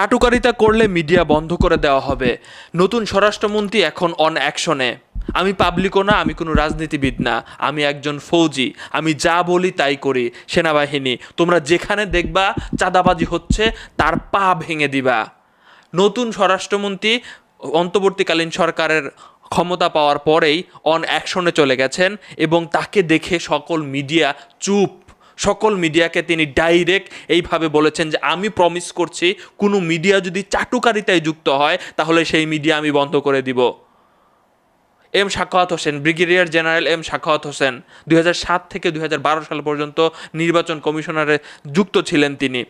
চাটুকারিতা করলে মিডিয়া বন্ধ করে দেওয়া হবে। নতুন স্বরাষ্ট্রমন্ত্রী এখন অন অ্যাকশনে আমি পাবলিকও না, আমি কোনো রাজনীতিবিদ না, আমি একজন ফৌজি। আমি যা বলি তাই করি। সেনাবাহিনী, তোমরা যেখানে দেখবা চাঁদাবাজি হচ্ছে, তার পা ভেঙে দিবা। নতুন স্বরাষ্ট্রমন্ত্রী অন্তর্বর্তীকালীন সরকারের ক্ষমতা পাওয়ার পরেই অন অ্যাকশনে চলে গেছেন এবং তাকে দেখে সকল মিডিয়া চুপ সকল মিডিয়াকে তিনি ডাইরেক্ট এইভাবে বলেছেন যে আমি প্রমিস করছি, কোনো মিডিয়া যদি চাটুকারিতায় যুক্ত হয়, তাহলে সেই মিডিয়া আমি বন্ধ করে দিব। M Sakhawat Hossain, brigadier general M Sakhawat Hossain, দুই সাত থেকে দুই হাজার বারো সাল পর্যন্ত নির্বাচন কমিশনারে যুক্ত ছিলেন তিনি।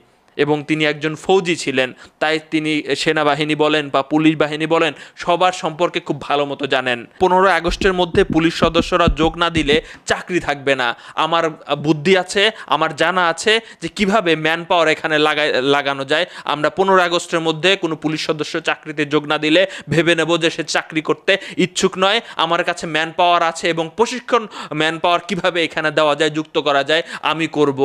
এবং তিনি একজন ফৌজি ছিলেন। তাই তিনি সেনাবাহিনী বলেন বা পুলিশ বাহিনী বলেন, সবার সম্পর্কে খুব ভালো মতো জানেন। পনেরোই আগস্টের মধ্যে পুলিশ সদস্যরা যোগ না দিলে চাকরি থাকবে না। আমার বুদ্ধি আছে, আমার জানা আছে যে কীভাবে ম্যান পাওয়ার এখানে লাগায় লাগানো যায়। আমরা পনেরোই আগস্টের মধ্যে কোনো পুলিশ সদস্য চাকরিতে যোগ না দিলে ভেবে নেব যে সে চাকরি করতে ইচ্ছুক নয়। আমার কাছে ম্যান পাওয়ার আছে এবং প্রশিক্ষণ ম্যান পাওয়ার কীভাবে এখানে দেওয়া যায়, যুক্ত করা যায়, আমি করব।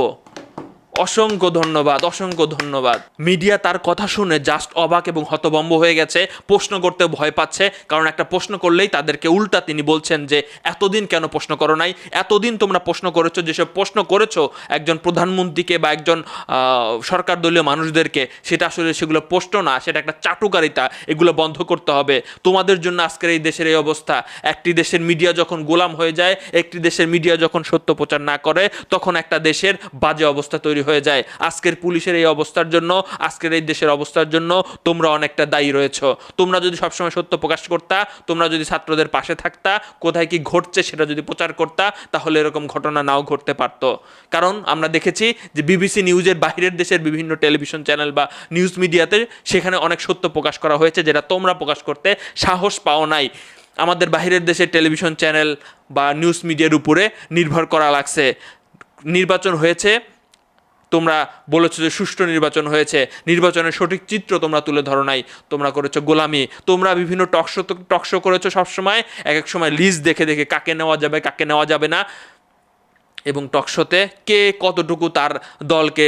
অসংখ্য ধন্যবাদ অসংখ্য ধন্যবাদ। মিডিয়া তার কথা শুনে জাস্ট অবাক এবং হতভম্ব হয়ে গেছে, প্রশ্ন করতে ভয় পাচ্ছে, কারণ একটা প্রশ্ন করলেই তাদেরকে উল্টা তিনি বলছেন যে, এতদিন কেন প্রশ্ন করো নাই? এতদিন তোমরা প্রশ্ন করেছ, যেসব প্রশ্ন করেছ, একজন প্রধানমন্ত্রীকে বা একজন সরকার দলীয় মানুষদেরকে, সেটা আসলে সেগুলো প্রশ্ন না, সেটা একটা চাটুকারিতা, এগুলো বন্ধ করতে হবে। তোমাদের জন্য আজকের এই দেশের এই অবস্থা। একটি দেশের মিডিয়া যখন গোলাম হয়ে যায়, একটি দেশের মিডিয়া যখন সত্য প্রচার না করে, তখন একটা দেশের বাজে অবস্থা তৈরি হয়ে যায়। আজকের পুলিশের এই অবস্থার জন্য, আজকের এই দেশের অবস্থার জন্য তোমরা অনেকটা দায়ী রয়েছো। তোমরা যদি সবসময় সত্য প্রকাশ করতা, তোমরা যদি ছাত্রদের পাশে থাকতা, কোথায় কি ঘটছে সেটা যদি প্রচার করতা, তাহলে এরকম ঘটনা নাও ঘটতে পারতো। কারণ আমরা দেখেছি যে বিবিসি নিউজের বাহিরের দেশের বিভিন্ন টেলিভিশন চ্যানেল বা নিউজ মিডিয়াতে সেখানে অনেক সত্য প্রকাশ করা হয়েছে, যেটা তোমরা প্রকাশ করতে সাহস পাও নাই। আমাদের বাহিরের দেশের টেলিভিশন চ্যানেল বা নিউজ মিডিয়ার উপরে নির্ভর করা লাগছে। নির্বাচন হয়েছে তোমরা বলেছ যে সুষ্ঠু নির্বাচন হয়েছে। নির্বাচনের সঠিক চিত্র তোমরা তুলে ধরো নাই। তোমরা করেছ গোলামি। তোমরা বিভিন্ন টকশো টকশো করেছ সবসময়। এক এক সময় লিস্ট দেখে দেখে কাকে নেওয়া যাবে, কাকে নেওয়া যাবে না। এবং টকশোতে কে কতটুকু তার দলকে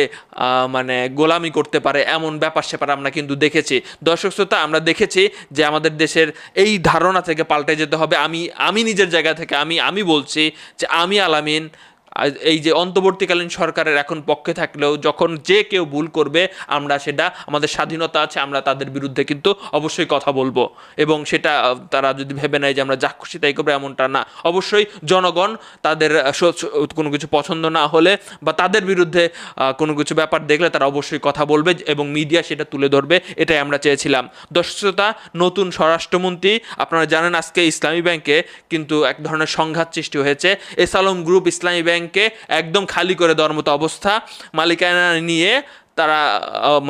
মানে গোলামি করতে পারে এমন ব্যাপার স্যাপার আমরা কিন্তু দেখেছি। দর্শক শ্রোতা, আমরা দেখেছি যে আমাদের দেশের এই ধারণা থেকে পাল্টে যেতে হবে। আমি আমি নিজের জায়গা থেকে আমি আমি বলছি যে আমি আলামিন এই যে অন্তর্বর্তীকালীন সরকারের এখন পক্ষে থাকলেও যখন যে কেউ ভুল করবে, আমরা সেটা, আমাদের স্বাধীনতা আছে, আমরা তাদের বিরুদ্ধে কিন্তু অবশ্যই কথা বলব। এবং সেটা তারা যদি ভেবে নেয় যে আমরা যা খুশি তাই করব, এমনটা না। অবশ্যই জনগণ তাদের কোনো কিছু পছন্দ না হলে বা তাদের বিরুদ্ধে কোনো কিছু ব্যাপার দেখলে তারা অবশ্যই কথা বলবে এবং মিডিয়া সেটা তুলে ধরবে, এটাই আমরা চেয়েছিলাম। দর্শকতা, নতুন স্বরাষ্ট্রমন্ত্রী, আপনারা জানেন আজকে ইসলামী ব্যাংকে কিন্তু এক ধরনের সংঘাত সৃষ্টি হয়েছে। এসালম গ্রুপ ইসলামী ব্যাংকে একদম খালি করে দেওয়ার মতো অবস্থা। মালিকানা নিয়ে তারা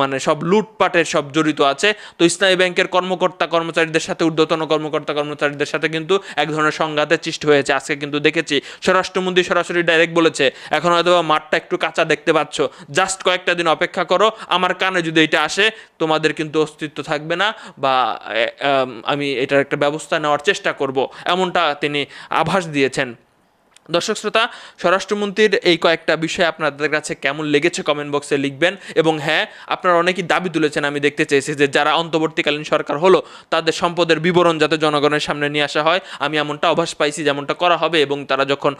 মানে সব লুটপাটের সব জড়িত আছে। তো ইসলামী ব্যাংকের কর্মকর্তা কর্মচারীদের সাথে, ঊর্ধ্বতন কর্মকর্তা কর্মচারীদের সাথে কিন্তু এক ধরনের সংঘাতের সৃষ্টি হয়েছে। আজকে কিন্তু দেখেছি, স্বরাষ্ট্রমন্ত্রী সরাসরি ডাইরেক্ট বলেছে, এখন হয়তো মাঠটা একটু কাঁচা দেখতে পাচ্ছ। জাস্ট কয়েকটা দিন অপেক্ষা করো, আমার কানে যদি এটা আসে, তোমাদের কিন্তু অস্তিত্ব থাকবে না বা আমি এটার একটা ব্যবস্থা নেওয়ার চেষ্টা করব। এমনটা তিনি আভাস দিয়েছেন। দর্শক শ্রোতা, স্বরাষ্ট্রমন্ত্রীর এই কয়েকটা বিষয় আপনাদের কাছে কেমন লেগেছে কমেন্ট বক্সে লিখবেন এবং হ্যাঁ আপনারা অনেকেই দাবি তুলেছেন, আমি দেখতে চেয়েছি যে যারা অন্তর্বর্তীকালীন সরকার হলো, তাদের সম্পদের বিবরণ যাতে জনগণের সামনে নিয়ে আসা হয়। আমি এমনটা অভ্যাস পাইছি যেমনটা করা হবে এবং তারা যখন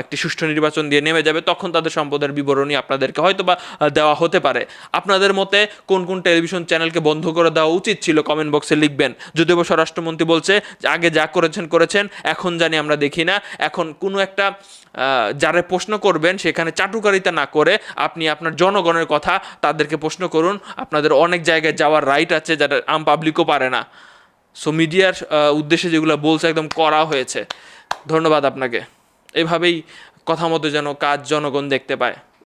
একটি সুষ্ঠু নির্বাচন দিয়ে নেমে যাবে, তখন তাদের সম্পদের বিবরণী আপনাদেরকে হয়তো বা দেওয়া হতে পারে। আপনাদের মতে কোন কোন টেলিভিশন চ্যানেলকে বন্ধ করে দেওয়া উচিত ছিল কমেন্ট বক্সে লিখবেন। যদিও স্বরাষ্ট্রমন্ত্রী বলছে আগে যা করেছেন করেছেন, এখন জানি আমরা দেখি না। এখন কোনো একটা আহ, যারা প্রশ্ন করবেন সেখানে চাটুকারিতা না করে আপনি আপনার জনগণের কথা তাদেরকে প্রশ্ন করুন। আপনাদের অনেক জায়গায় যাওয়ার রাইট আছে যারা আম পাবলিকও পারে না। সো মিডিয়ার উদ্দেশ্যে যেগুলো বলছে একদম করা হয়েছে। ধন্যবাদ আপনাকে। এভাবেই কথা মতো যেন কাজ জনগণ দেখতে পায়।